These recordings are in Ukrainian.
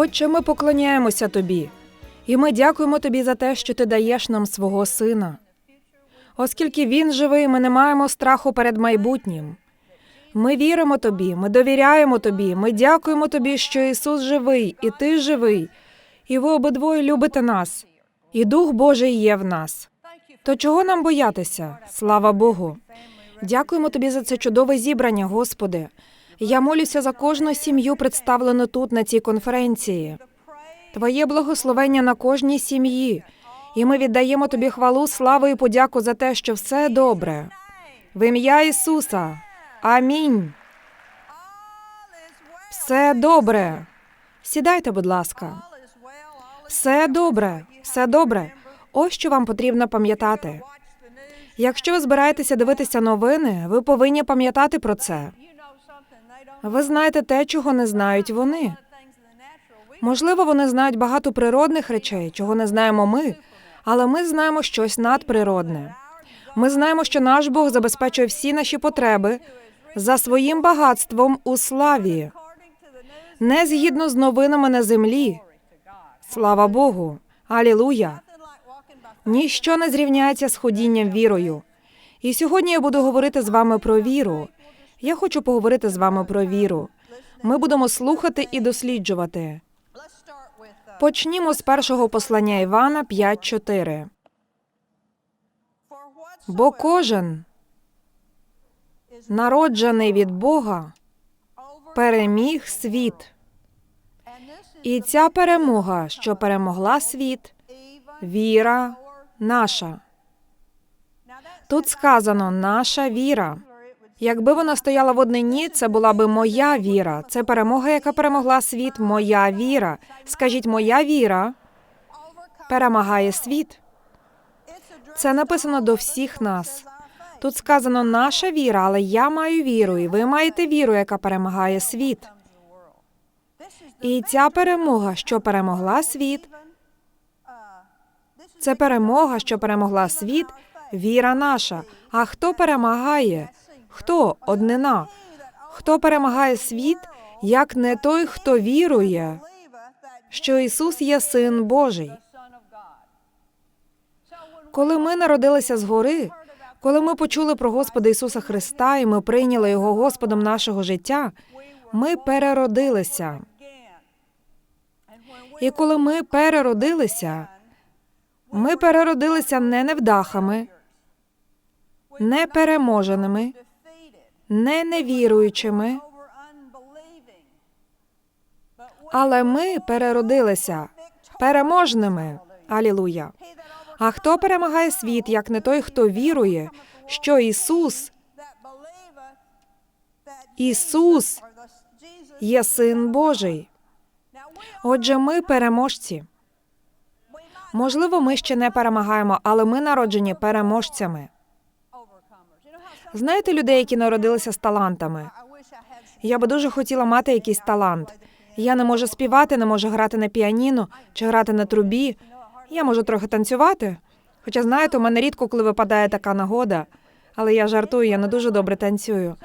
Отче, ми поклоняємося тобі, і ми дякуємо тобі за те, що ти даєш нам свого сина. Оскільки він живий, ми не маємо страху перед майбутнім. Ми віримо тобі, ми довіряємо тобі, ми дякуємо тобі, що Ісус живий, і ти живий, і ви обидвоє любите нас, і Дух Божий є в нас. То чого нам боятися? Слава Богу. Дякуємо тобі за це чудове зібрання, Господи. Я молюся за кожну сім'ю, представлену тут на цій конференції. Твоє благословення на кожній сім'ї. І ми віддаємо тобі хвалу, славу і подяку за те, що все добре. В ім'я Ісуса. Амінь. Все добре. Сідайте, будь ласка. Все добре, все добре. Ось що вам потрібно пам'ятати. Якщо ви збираєтеся дивитися новини, ви повинні пам'ятати про це. Ви знаєте те, чого не знають вони. Можливо, вони знають багато природних речей, чого не знаємо ми, але ми знаємо щось надприродне. Ми знаємо, що наш Бог забезпечує всі наші потреби за своїм багатством у славі, не згідно з новинами на землі. Слава Богу! Алілуя! Ніщо не зрівняється з ходінням вірою. І сьогодні я буду говорити з вами про віру. Я хочу поговорити з вами про віру. Ми будемо слухати і досліджувати. Почнімо з першого послання Івана 5.4. Бо кожен, народжений від Бога, переміг світ. І ця перемога, що перемогла світ, віра наша. Тут сказано наша віра. Якби вона стояла в однині, це була би моя віра. Це перемога, яка перемогла світ. Моя віра. Скажіть, моя віра перемагає світ. Це написано до всіх нас. Тут сказано наша віра, але я маю віру, і ви маєте віру, яка перемагає світ. І ця перемога, що перемогла світ, це перемога, що перемогла світ, віра наша. А хто перемагає? Хто однина? Хто перемагає світ, як не той, хто вірує, що Ісус є Син Божий? Коли ми народилися згори, коли ми почули про Господа Ісуса Христа і ми прийняли Його Господом нашого життя, ми переродилися. І коли ми переродилися, ми переродилися не невдахами, не переможеними, не невіруючими, але ми переродилися переможними. Алілуя. А хто перемагає світ, як не той, хто вірує, що Ісус, Ісус є Син Божий? Отже, ми переможці. Можливо, ми ще не перемагаємо, але ми народжені переможцями. Знаєте людей, які народилися з талантами? Я би дуже хотіла мати якийсь талант. Я не можу співати, не можу грати на піаніно чи грати на трубі. Я можу трохи танцювати. Хоча, знаєте, у мене рідко коли випадає така нагода, але я жартую, я не дуже добре танцюю.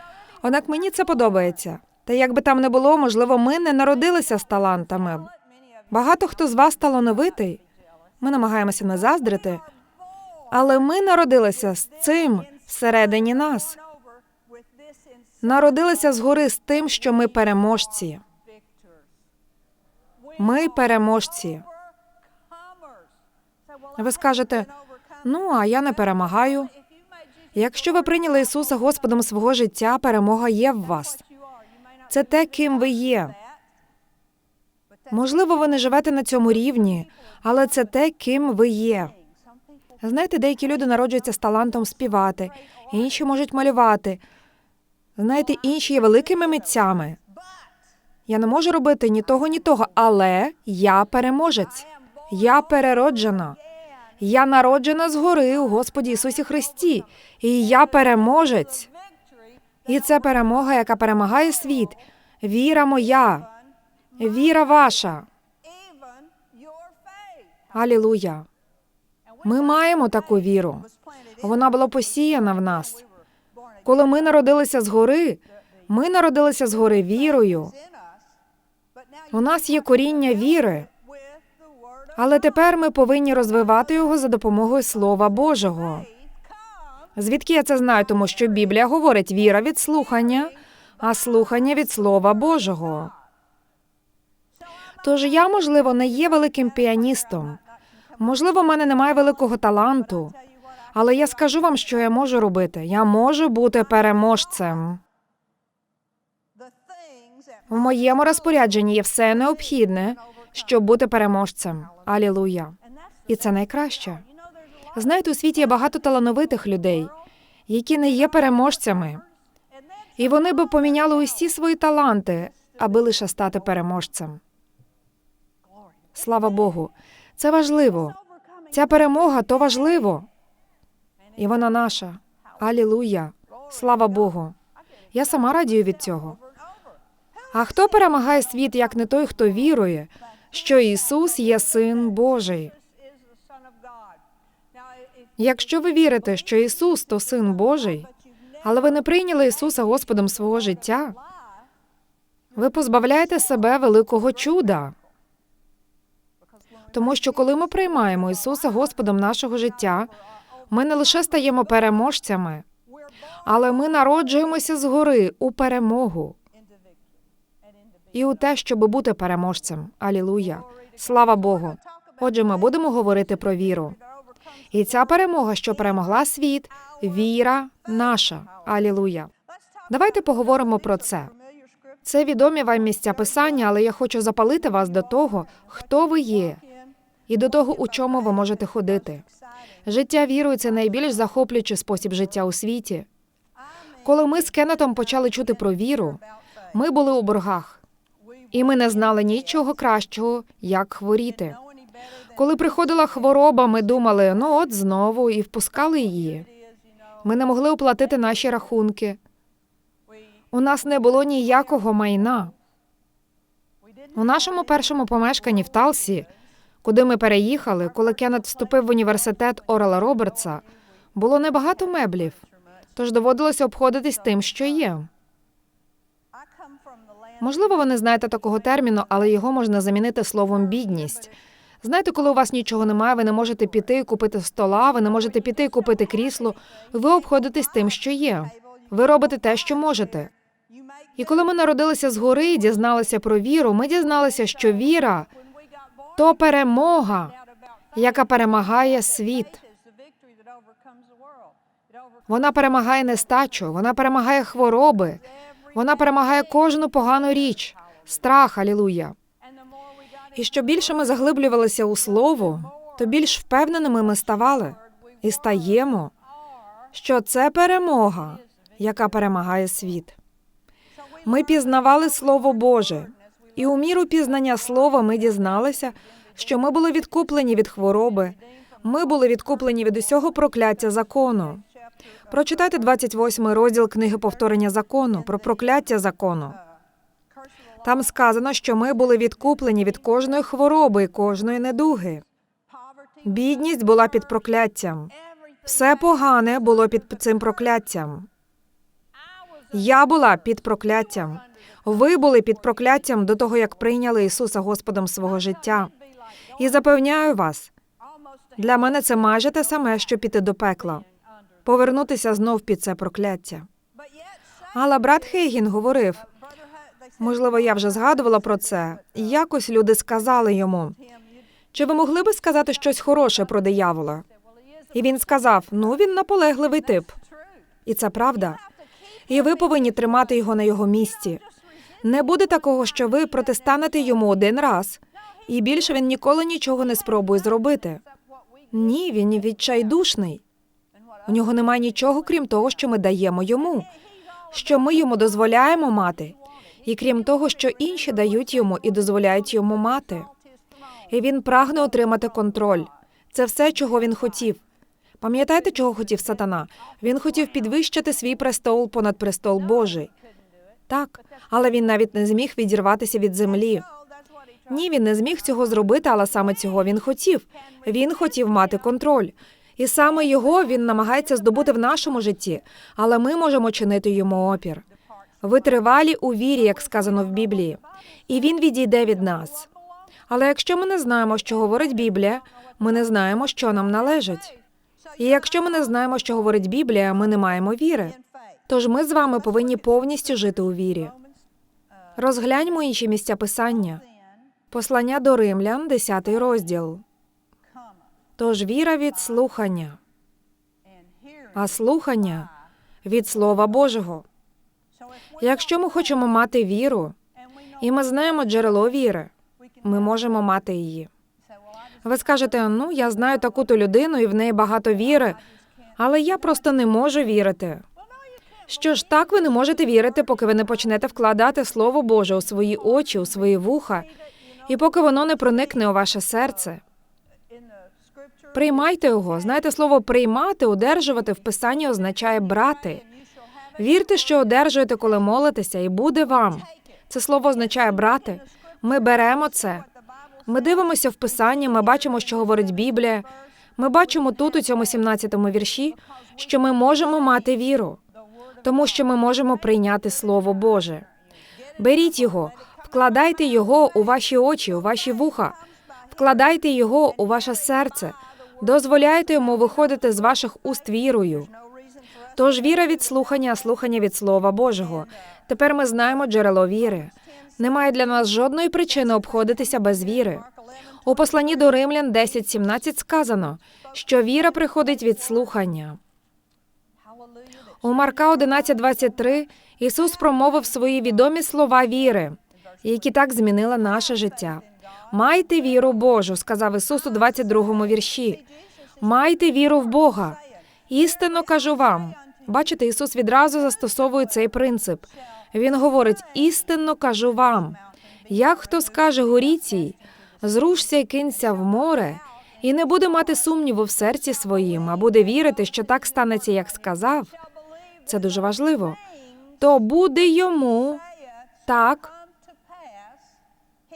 Однак мені це подобається. Та як би там не було, можливо, ми не народилися з талантами. Багато хто з вас талановитий. Ми намагаємося не заздрити, але ми народилися з цим всередині нас. Народилися згори з тим, що ми переможці. Ми переможці. Ви скажете, ну а я не перемагаю. Якщо ви прийняли Ісуса Господом свого життя, перемога є в вас. Це те, ким ви є. Можливо, ви не живете на цьому рівні, але це те, ким ви є. Знаєте, деякі люди народжуються з талантом співати, інші можуть малювати. Знаєте, інші є великими митцями. Я не можу робити ні того, ні того, але я переможець. Я перероджена. Я народжена згори у Господі Ісусі Христі, і я переможець. І це перемога, яка перемагає світ. Віра моя, віра ваша. Алілуя. Ми маємо таку віру. Вона була посіяна в нас. Коли ми народилися згори, ми народилися згори вірою. У нас є коріння віри, але тепер ми повинні розвивати його за допомогою Слова Божого. Звідки я це знаю? Тому що Біблія говорить віра від слухання, а слухання від Слова Божого. Тож я, можливо, не є великим піаністом. Можливо, в мене немає великого таланту, але я скажу вам, що я можу робити. Я можу бути переможцем. В моєму розпорядженні є все необхідне, щоб бути переможцем. Алілуя. І це найкраще. Знаєте, у світі є багато талановитих людей, які не є переможцями, і вони би поміняли усі свої таланти, аби лише стати переможцем. Слава Богу, це важливо. Ця перемога то важливо. І вона наша. Алілуя. Слава Богу. Я сама радію від цього. А хто перемагає світ, як не той, хто вірує, що Ісус є Син Божий? Якщо ви вірите, що Ісус то Син Божий, але ви не прийняли Ісуса Господом свого життя, ви позбавляєте себе великого чуда. Тому що коли ми приймаємо Ісуса Господом нашого життя, ми не лише стаємо переможцями, але ми народжуємося згори у перемогу і у те, щоб бути переможцем. Алілуя. Слава Богу. Отже, ми будемо говорити про віру. І ця перемога, що перемогла світ, віра наша. Алілуя. Давайте поговоримо про це. Це відомі вам місця писання, але я хочу запалити вас до того, хто ви є, і до того, у чому ви можете ходити. Життя вірою це найбільш захоплюючий спосіб життя у світі. Коли ми з Кеннетом почали чути про віру, ми були у боргах, і ми не знали нічого кращого, як хворіти. Коли приходила хвороба, ми думали, ну от знову, і впускали її. Ми не могли оплатити наші рахунки. У нас не було ніякого майна. У нашому першому помешканні в Талсі, куди ми переїхали, коли Кеннет вступив в університет Орела Робертса, було небагато меблів, тож доводилося обходитись тим, що є. Можливо, ви не знаєте такого терміну, але його можна замінити словом бідність. Знаєте, коли у вас нічого немає, ви не можете піти і купити стола, ви не можете піти і купити крісло. Ви обходитесь тим, що є. Ви робите те, що можете. І коли ми народилися згори і дізналися про віру, ми дізналися, що віра то перемога, яка перемагає світ. Вона перемагає нестачу, вона перемагає хвороби, вона перемагає кожну погану річ, страх, алілуя. І що більше ми заглиблювалися у слово, то більш впевненими ми ставали і стаємо, що це перемога, яка перемагає світ. Ми пізнавали Слово Боже, і у міру пізнання слова ми дізналися, що ми були відкуплені від хвороби, ми були відкуплені від усього прокляття закону. Прочитайте 28 розділ книги повторення закону про прокляття закону. Там сказано, що ми були відкуплені від кожної хвороби і кожної недуги. Бідність була під прокляттям. Все погане було під цим прокляттям. Я була під прокляттям. Ви були під прокляттям до того, як прийняли Ісуса Господом свого життя. І запевняю вас, для мене це майже те саме, що піти до пекла, повернутися знов під це прокляття. Але брат Хейгін говорив, можливо, я вже згадувала про це. Якось люди сказали йому, чи ви могли би сказати щось хороше про диявола? І він сказав: ну він наполегливий тип. І це правда. І ви повинні тримати його на його місці. Не буде такого, що ви протистанете йому один раз, і більше він ніколи нічого не спробує зробити. Ні, він відчайдушний. У нього немає нічого, крім того, що ми даємо йому, що ми йому дозволяємо мати, і крім того, що інші дають йому і дозволяють йому мати. І він прагне отримати контроль. Це все, чого він хотів. Пам'ятаєте, чого хотів сатана? Він хотів підвищити свій престол понад престол Божий. Так, але він навіть не зміг відірватися від землі. Ні, він не зміг цього зробити, але саме цього він хотів. Він хотів мати контроль. І саме його він намагається здобути в нашому житті, але ми можемо чинити йому опір. Витривалі у вірі, як сказано в Біблії, і він відійде від нас. Але якщо ми не знаємо, що говорить Біблія, ми не знаємо, що нам належить. І якщо ми не знаємо, що говорить Біблія, ми не маємо віри. Тож ми з вами повинні повністю жити у вірі. Розгляньмо інші місця писання. Послання до римлян, 10 розділ. Тож віра від слухання, а слухання від Слова Божого. Якщо ми хочемо мати віру, і ми знаємо джерело віри, ми можемо мати її. Ви скажете, ну я знаю таку-то людину, і в неї багато віри, але я просто не можу вірити. Що ж, так ви не можете вірити, поки ви не почнете вкладати Слово Боже у свої очі, у свої вуха, і поки воно не проникне у ваше серце. Приймайте його. Знаєте, слово приймати, одержувати в писанні означає брати. Вірте, що одержуєте, коли молитеся, і буде вам. Це слово означає брати. Ми беремо це. Ми дивимося в писанні, ми бачимо, що говорить Біблія. Ми бачимо тут, у цьому 17-му вірші, що ми можемо мати віру, тому що ми можемо прийняти Слово Боже. Беріть його, вкладайте його у ваші очі, у ваші вуха, вкладайте його у ваше серце, дозволяйте йому виходити з ваших уст вірою. Тож віра від слухання, слухання від Слова Божого. Тепер ми знаємо джерело віри. Немає для нас жодної причини обходитися без віри. У посланні до Римлян 10.17 сказано, що віра приходить від слухання. У Марка 11.23 Ісус промовив свої відомі слова віри, які так змінили наше життя. Майте віру Божу, сказав Ісус у 22-му вірші. Майте віру в Бога. Істинно кажу вам. Бачите, Ісус відразу застосовує цей принцип. Він говорить: істинно кажу вам. Як хто скаже горі цій, зрушся і кинься в море, і не буде мати сумніву в серці своїм, а буде вірити, що так станеться, як сказав. Це дуже важливо. То буде йому так,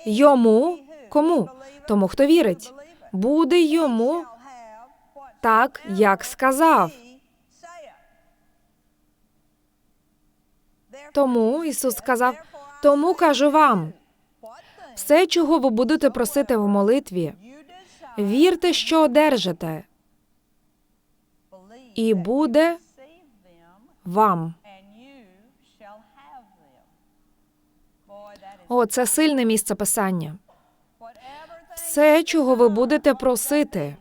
йому кому? Тому, хто вірить, буде йому так, як сказав. Тому Ісус сказав: тому кажу вам, все, чого ви будете просити в молитві, вірте, що одержите, і буде вам. О, це сильне місце писання. Все, чого ви будете просити.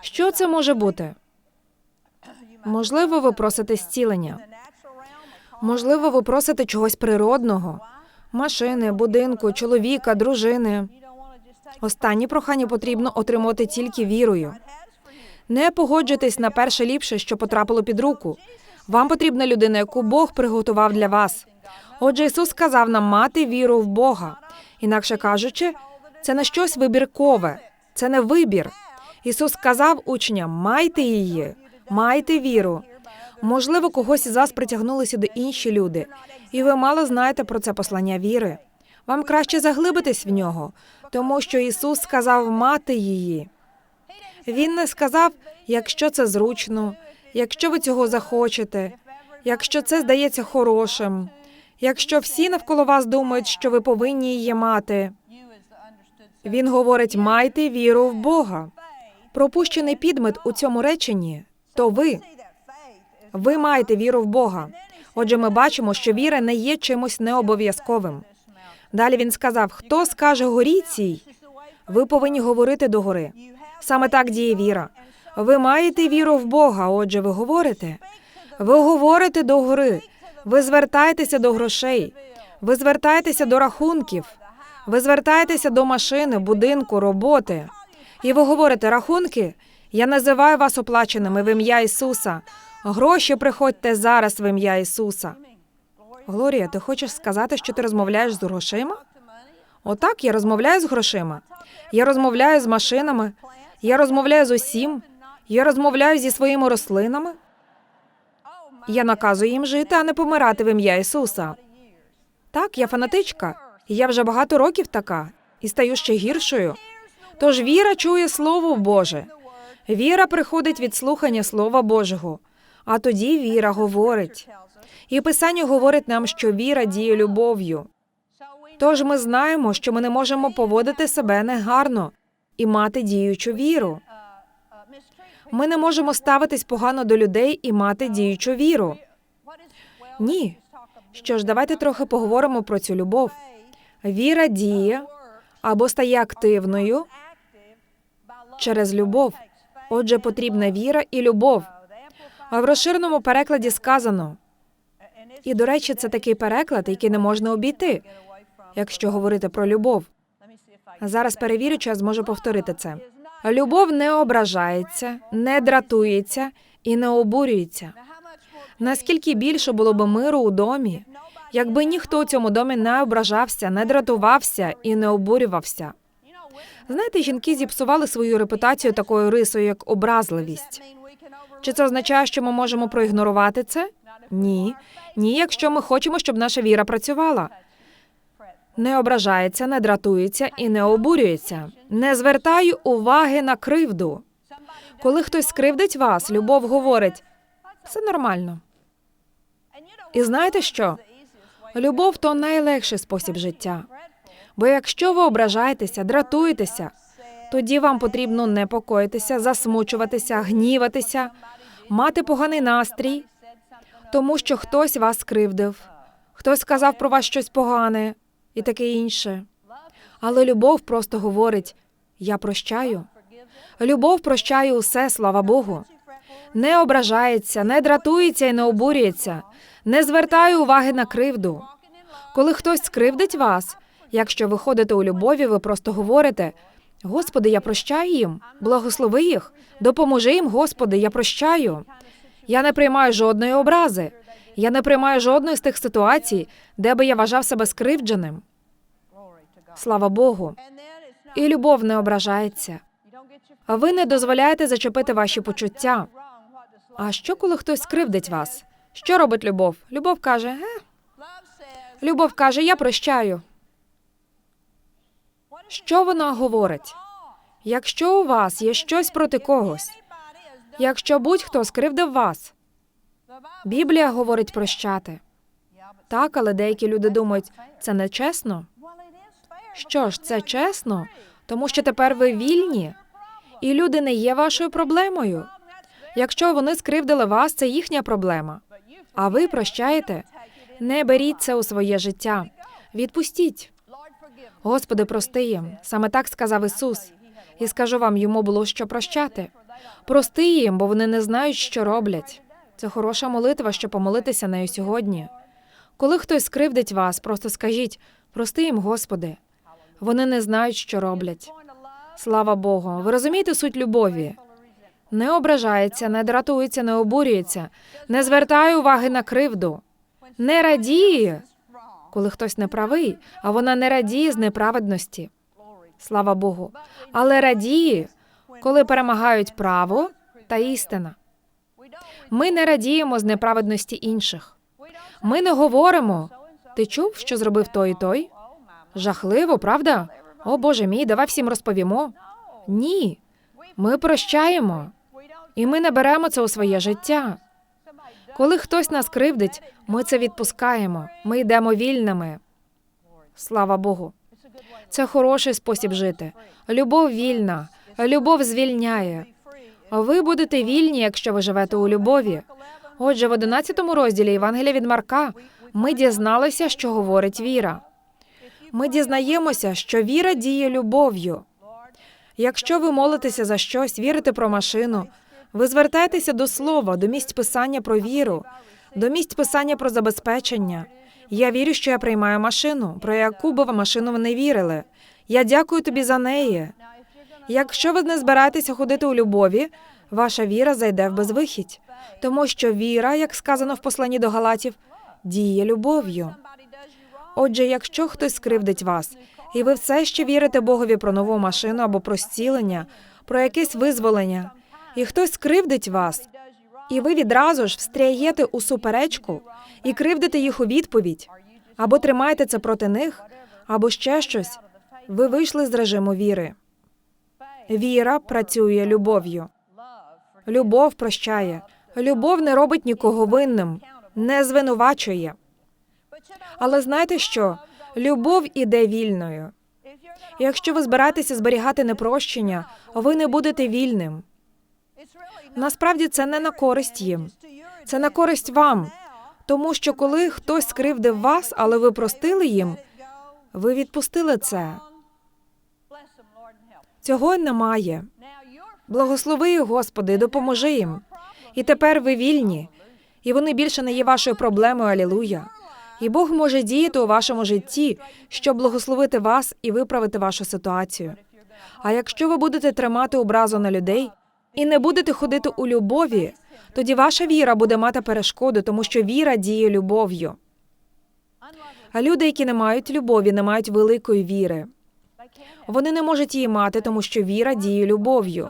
Що це може бути? Можливо, ви просите зцілення. Можливо, ви просите чогось природного: машини, будинку, чоловіка, дружини. Останні прохання потрібно отримати тільки вірою. Не погоджуйтесь на перше ліпше, що потрапило під руку. Вам потрібна людина, яку Бог приготував для вас. Отже, Ісус сказав нам мати віру в Бога. Інакше кажучи, це не щось вибіркове, це не вибір. Ісус сказав учням: майте її, майте віру. Можливо, когось із вас притягнули сюди інші люди, і ви мало знаєте про це послання віри. Вам краще заглибитись в нього, тому що Ісус сказав мати її. Він не сказав, якщо це зручно, якщо ви цього захочете, якщо це здається хорошим, якщо всі навколо вас думають, що ви повинні її мати. Він говорить: майте віру в Бога. Пропущений підмет у цьому реченні то ви. Ви маєте віру в Бога. Отже, ми бачимо, що віра не є чимось необов'язковим. Далі він сказав: хто скаже горі цій, ви повинні говорити до гори. Саме так діє віра. Ви маєте віру в Бога. Отже, ви говорите. Ви говорите до гори. Ви звертаєтеся до грошей. Ви звертаєтеся до рахунків. Ви звертаєтеся до машини, будинку, роботи. І ви говорите рахунки. Я називаю вас оплаченими в ім'я Ісуса. Гроші приходьте зараз в ім'я Ісуса. Глорія, ти хочеш сказати, що ти розмовляєш з грошима? Отак, я розмовляю з грошима. Я розмовляю з машинами. Я розмовляю з усім. Я розмовляю зі своїми рослинами. Я наказую їм жити, а не помирати в ім'я Ісуса. Так, я фанатичка. Я вже багато років така і стаю ще гіршою. Тож віра чує Слово Боже. Віра приходить від слухання Слова Божого. А тоді віра говорить. І Писання говорить нам, що віра діє любов'ю. Тож ми знаємо, що ми не можемо поводити себе негарно і мати діючу віру. Ми не можемо ставитись погано до людей і мати діючу віру. Ні. Що ж, давайте трохи поговоримо про цю любов. Віра діє або стає активною через любов. Отже, потрібна віра і любов. А в розширеному перекладі сказано. І, до речі, це такий переклад, який не можна обійти, якщо говорити про любов. Зараз перевірю, чи я зможу повторити це. Любов не ображається, не дратується і не обурюється. Наскільки більше було б миру у домі, якби ніхто у цьому домі не ображався, не дратувався і не обурювався. Знаєте, жінки зіпсували свою репутацію такою рисою, як образливість. Чи це означає, що ми можемо проігнорувати це? Ні. Ні, якщо ми хочемо, щоб наша віра працювала. Не ображається, не дратується і не обурюється. Не звертаю уваги на кривду. Коли хтось скривдить вас, любов говорить все нормально. І знаєте що? Любов то найлегший спосіб життя. Бо якщо ви ображаєтеся, дратуєтеся, тоді вам потрібно непокоїтися, засмучуватися, гніватися, мати поганий настрій, тому що хтось вас скривдив, хтось сказав про вас щось погане і таке інше. Але любов просто говорить: я прощаю. Любов прощає усе, слава Богу. Не ображається, не дратується і не обурюється, не звертає уваги на кривду. Коли хтось скривдить вас, якщо ви ходите у любові, ви просто говорите: Господи, я прощаю їм, благослови їх, допоможи їм, Господи, я прощаю. Я не приймаю жодної образи. Я не приймаю жодної з тих ситуацій, де би я вважав себе скривдженим. Слава Богу. І любов не ображається. Ви не дозволяєте зачепити ваші почуття. А що, коли хтось скривдить вас? Що робить любов? Любов каже: е, любов каже, я прощаю. Що вона говорить? Якщо у вас є щось проти когось, якщо будь-хто скривдив вас, Біблія говорить прощати. Так, але деякі люди думають, це не чесно. Що ж, це чесно, тому що тепер ви вільні, і люди не є вашою проблемою. Якщо вони скривдили вас, це їхня проблема. А ви прощаєте? Не беріть це у своє життя. Відпустіть. Господи, прости їм. Саме так сказав Ісус. І скажу вам, йому було що прощати. Прости їм, бо вони не знають, що роблять. Це хороша молитва, щоб помолитися нею сьогодні. Коли хтось скривдить вас, просто скажіть прости їм, Господи. Вони не знають, що роблять. Слава Богу. Ви розумієте суть любові? Не ображається, не дратується, не обурюється, не звертає уваги на кривду, не радіє, коли хтось неправий, а вона не радіє з неправедності. Слава Богу. Але радіє, коли перемагають право та істина. Ми не радіємо з неправедності інших. Ми не говоримо. Ти чув, що зробив той і той? Жахливо, правда? О Боже мій, давай всім розповімо. Ні. Ми прощаємо, і ми не беремо це у своє життя. Коли хтось нас кривдить, ми це відпускаємо. Ми йдемо вільними. Слава Богу. Це хороший спосіб жити. Любов вільна, любов звільняє. Ви будете вільні, якщо ви живете у любові. Отже, в 11 розділі Євангелія від Марка ми дізналися, що говорить віра. Ми дізнаємося, що віра діє любов'ю. Якщо ви молитеся за щось, вірите про машину, ви звертаєтеся до слова, до місць писання про віру, до місць писання про забезпечення. Я вірю, що я приймаю машину, про яку би ви машину ви не вірили. Я дякую тобі за неї. Якщо ви не збираєтеся ходити у любові, ваша віра зайде в безвихідь, тому що віра, як сказано в посланні до Галатів, діє любов'ю. Отже, якщо хтось скривдить вас, і ви все ще вірите Богові про нову машину або про зцілення, про якесь визволення, і хтось скривдить вас, і ви відразу ж встряєте у суперечку і кривдите їх у відповідь, або тримаєте це проти них, або ще щось, ви вийшли з режиму віри. Віра працює любов'ю. Любов прощає, Любов не робить нікого винним, не звинувачує. Але знаєте що? Любов іде вільною. Якщо ви збираєтеся зберігати непрощення, ви не будете вільним. Насправді це не на користь їм, це на користь вам. Тому що коли хтось скривдив вас, але ви простили їм, ви відпустили це. Цього немає. Благослови Господи, допоможи їм. І тепер ви вільні, і вони більше не є вашою проблемою. Алілуя. І Бог може діяти у вашому житті, щоб благословити вас і виправити вашу ситуацію. А якщо ви будете тримати образу на людей і не будете ходити у любові, тоді ваша віра буде мати перешкоду, тому що віра діє любов'ю. А люди, які не мають любові, не мають великої віри. Вони не можуть її мати, тому що віра діє любов'ю.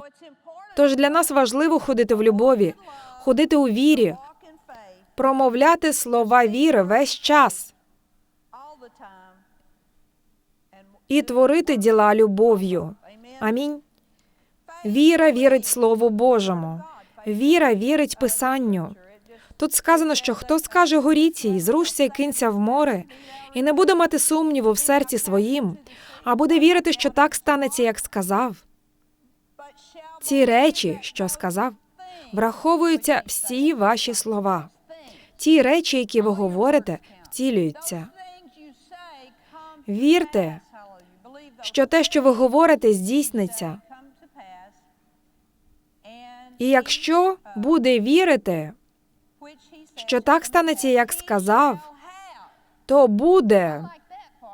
Тож для нас важливо ходити в любові, ходити у вірі, промовляти слова віри весь час і творити діла любов'ю. Амінь. Віра вірить Слову Божому. Віра вірить Писанню. Тут сказано, що хто скаже горіці, і зрушся і кинься в море, і не буде мати сумніву в серці своїм, а буде вірити, що так станеться, як сказав. Ці речі, що сказав, враховуються всі ваші слова. Ті речі, які ви говорите, втілюються. Вірте, що те, що ви говорите, здійсниться. І якщо буде вірити, що так станеться, як сказав, то буде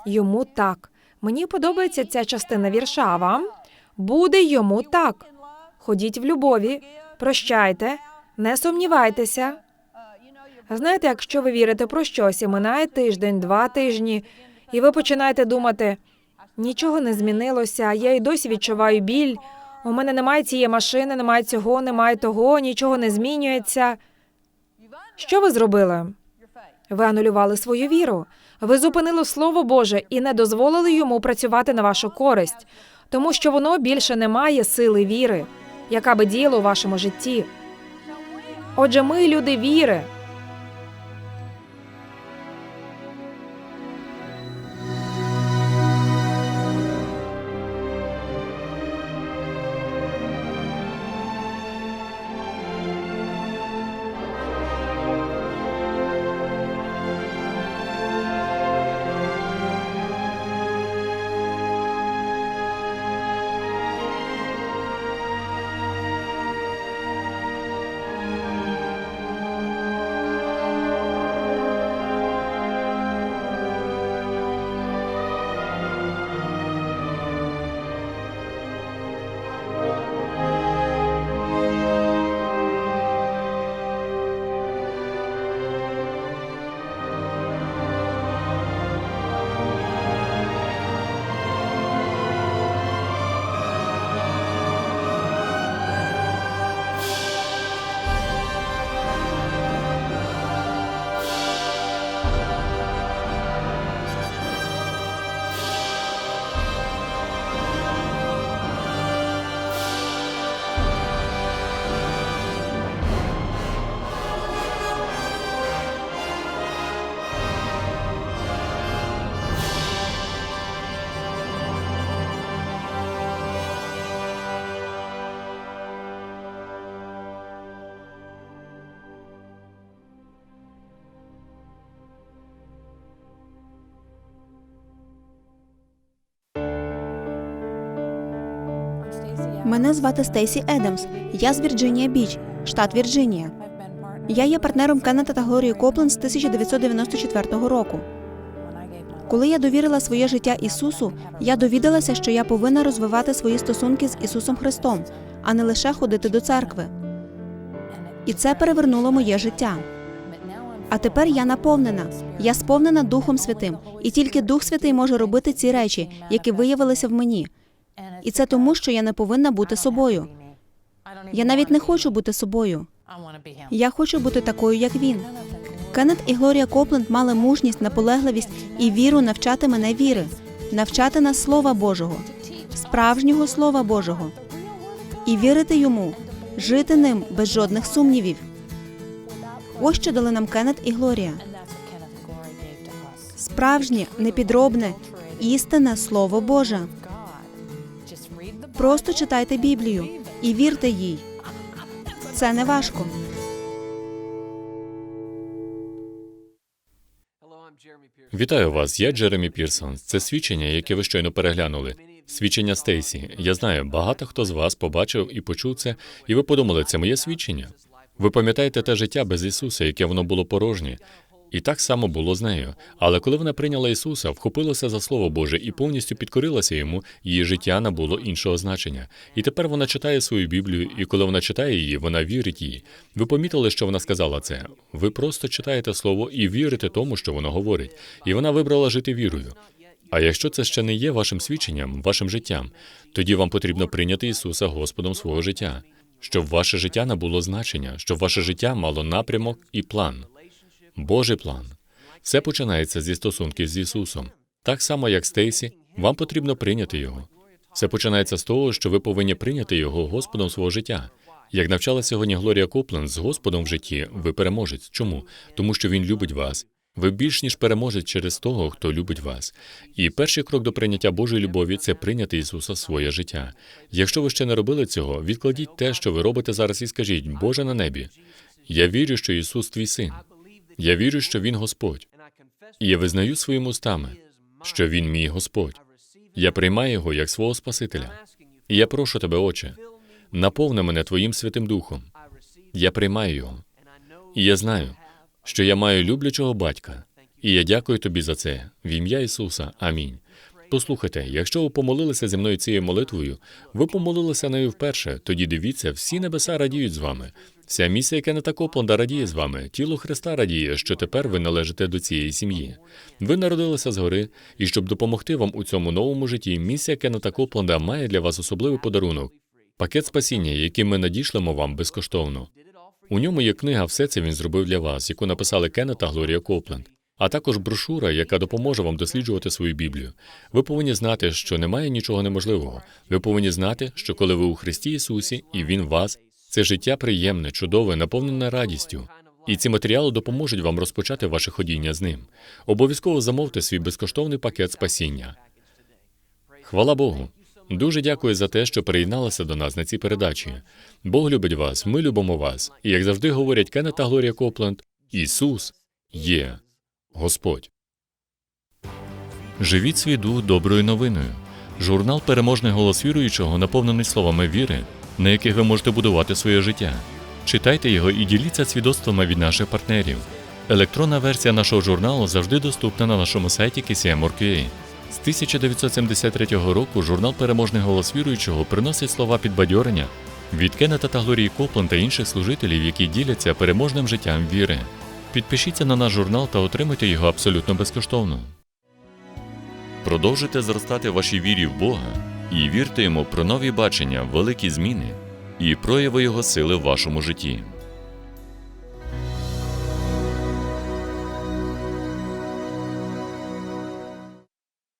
йому так. Мені подобається ця частина вірша. Вам буде йому так. Ходіть в любові, прощайте, не сумнівайтеся. Знаєте, якщо ви вірите про щось, і минає тиждень, два тижні, і ви починаєте думати, нічого не змінилося, я й досі відчуваю біль. У мене немає цієї машини, немає цього, немає того, нічого не змінюється. Що ви зробили? Ви анулювали свою віру. Ви зупинили Слово Боже і не дозволили йому працювати на вашу користь, тому що воно більше не має сили віри, яка би діяла у вашому житті. Отже, ми люди віри. Мене звати Стейсі Едемс. Я з Вірджинія Біч, штат Вірджинія. Я є партнером Кеннета та Глорії Копленд з 1994 року. Коли я довірила своє життя Ісусу, я довідалася, що я повинна розвивати свої стосунки з Ісусом Христом, а не лише ходити до церкви. І це перевернуло моє життя. А тепер я наповнена. Я сповнена Духом Святим, і тільки Дух Святий може робити ці речі, які виявилися в мені. І це тому, що я не повинна бути собою. Я навіть не хочу бути собою. Я хочу бути такою, як він. Кеннет і Глорія Копленд мали мужність, наполегливість і віру навчати мене віри, навчати нас Слова Божого, справжнього Слова Божого, і вірити йому, жити ним без жодних сумнівів. Ось що дали нам Кеннет і Глорія. Справжнє, непідробне, істинне Слово Боже. Просто читайте Біблію і вірте їй. Це не важко. Вітаю вас, я Джеремі Пірсон. Це свідчення, яке ви щойно переглянули. Свідчення Стейсі. Я знаю, багато хто з вас побачив і почув це, і ви подумали, це моє свідчення. Ви пам'ятаєте те життя без Ісуса, яке воно було порожнє. І так само було з нею. Але коли вона прийняла Ісуса, вхопилася за Слово Боже і повністю підкорилася йому, її життя набуло іншого значення. І тепер вона читає свою Біблію, і коли вона читає її, вона вірить їй. Ви помітили, що вона сказала це? Ви просто читаєте слово і вірите тому, що воно говорить. І вона вибрала жити вірою. А якщо це ще не є вашим свідченням, вашим життям, тоді вам потрібно прийняти Ісуса Господом свого життя, щоб ваше життя набуло значення, щоб ваше життя мало напрямок і план. Божий план. Все починається зі стосунків з Ісусом. Так само, як Стейсі, вам потрібно прийняти Його. Все починається з того, що ви повинні прийняти Його Господом свого життя. Як навчала сьогодні Глорія Копленд, з Господом в житті ви переможець. Чому? Тому що Він любить вас. Ви більш ніж переможець через того, хто любить вас. І перший крок до прийняття Божої любові це прийняти Ісуса в своє життя. Якщо ви ще не робили цього, відкладіть те, що ви робите зараз, і скажіть: Боже на небі, я вірю, що Ісус твій син. Я вірю, що Він Господь. І я визнаю своїми устами, що Він мій Господь. Я приймаю його як свого Спасителя. І я прошу тебе, Отче, наповни мене Твоїм Святим Духом. Я приймаю його. І я знаю, що я маю люблячого батька. І я дякую тобі за це. В ім'я Ісуса. Амінь. Послухайте, якщо ви помолилися зі мною цією молитвою, ви помолилися нею вперше. Тоді дивіться, всі небеса радіють з вами. Вся місія Кеннета Копланда радіє з вами. Тіло Христа радіє, що тепер ви належите до цієї сім'ї. Ви народилися згори, і щоб допомогти вам у цьому новому житті, місія Кеннета Копланда має для вас особливий подарунок пакет спасіння, який ми надішлемо вам безкоштовно. У ньому є книга Все це він зробив для вас, яку написали Кеннет Глорія Копленд, а також брошура, яка допоможе вам досліджувати свою Біблію. Ви повинні знати, що немає нічого неможливого. Ви повинні знати, що коли ви у Христі Ісусі і Він вас, це життя приємне, чудове, наповнене радістю. І ці матеріали допоможуть вам розпочати ваше ходіння з ним. Обов'язково замовте свій безкоштовний пакет спасіння. Хвала Богу. Дуже дякую за те, що приєдналися до нас на цій передачі. Бог любить вас, ми любимо вас. І як завжди говорять Кеннет Глорія Копленд, Ісус є Господь. Живіть свій дух доброю новиною. Журнал Переможний голос віруючого наповнений словами віри, на яких ви можете будувати своє життя. Читайте його і діліться свідоцтвами від наших партнерів. Електронна версія нашого журналу завжди доступна на нашому сайті KCM.org.ua. З 1973 року журнал Переможний голос віруючого приносить слова підбадьорення від Кеннета та Глорії Копланд та інших служителів, які діляться переможним життям віри. Підпишіться на наш журнал та отримайте його абсолютно безкоштовно. Продовжуйте зростати вашій вірі в Бога і вірте йому про нові бачення, великі зміни і прояви Його сили в вашому житті.